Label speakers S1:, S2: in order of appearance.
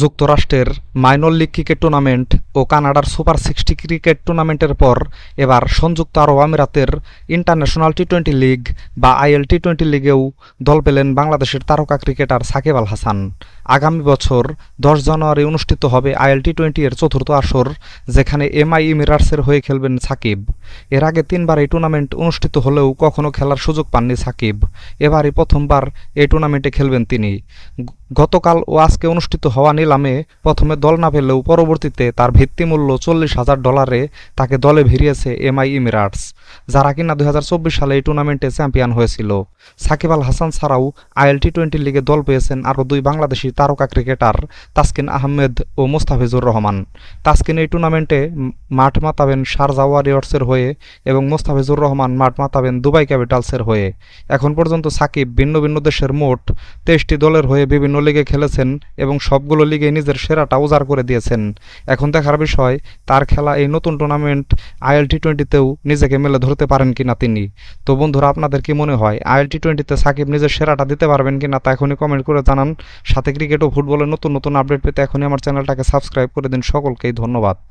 S1: যুক্তরাষ্ট্রের minor league cricket tournament ও কানাডার সুপার সিক্সটি ক্রিকেট টুর্নামেন্টের পর এবার সংযুক্ত আরব আমিরাতের ইন্টারন্যাশনাল টি টোয়েন্টি লিগ বা আইএল টি টোয়েন্টি লিগেও দল পেলেন বাংলাদেশের তারকা ক্রিকেটার সাকিব আল হাসান। আগামী বছর দশ জানুয়ারি অনুষ্ঠিত হবে আইএল টি টোয়েন্টি এর চতুর্থ আসর, যেখানে এমআই ইমিরাটসের হয়ে খেলবেন সাকিব। এর আগে তিনবার এই টুর্নামেন্ট অনুষ্ঠিত হলেও কখনো খেলার সুযোগ পাননি সাকিব। এবারই প্রথমবার এই টুর্নামেন্টে খেলবেন তিনি। গতকাল ও আজকে অনুষ্ঠিত হওয়া নিলামে প্রথমে দল না পেলেও পরবর্তীতে তার ভিত্তিমূল্য চল্লিশ হাজার ডলারে তাকে দলে ভিড়িয়েছে এমআই ইমিরাটস যারা কিনা দু হাজার চব্বিশ সালে এই টুর্নামেন্টে চ্যাম্পিয়ন হয়েছিল। সাকিব আল হাসান ছাড়াও আইএল টি টোয়েন্টি লিগে দল পেয়েছেন আরও দুই বাংলাদেশি তারকা ক্রিকেটার তাসকিন আহমেদ ও মোস্তাফিজুর রহমান। তাসকিন এই টুর্নামেন্টে মাঠ মাতাবেন শারজা ওয়ারিয়র্সের হয়ে এবং মোস্তাফিজুর রহমান মাঠ মাতাবেন দুবাই ক্যাপিটালসের হয়ে। এখন পর্যন্ত সাকিব ভিন্ন ভিন্ন দেশের মোট তেইশটি দলের হয়ে বিভিন্ন লিগে খেলেছেন এবং সবগুলো লিগে নিজের সেরাটা উজাড় করে দিয়েছেন। এখন দেখার বিষয়, তার খেলা এই নতুন টুর্নামেন্ট আইএল টি টোয়েন্টিতেও নিজেকে মেলে ধরতে পারেন কিনা তিনি। তো বন্ধুরা, আপনাদের কি মনে হয়, আইএল টি টোয়েন্টিতে সাকিব নিজের সেরাটা দিতে পারবেন কিনা তা এখনই কমেন্ট করে জানান। সাথে ক্রিকেট ও ফুটবলের নতুন নতুন আপডেট পেতে এখনই আমার চ্যানেলটাকে সাবস্ক্রাইব করে দিন। সকলকেই ধন্যবাদ।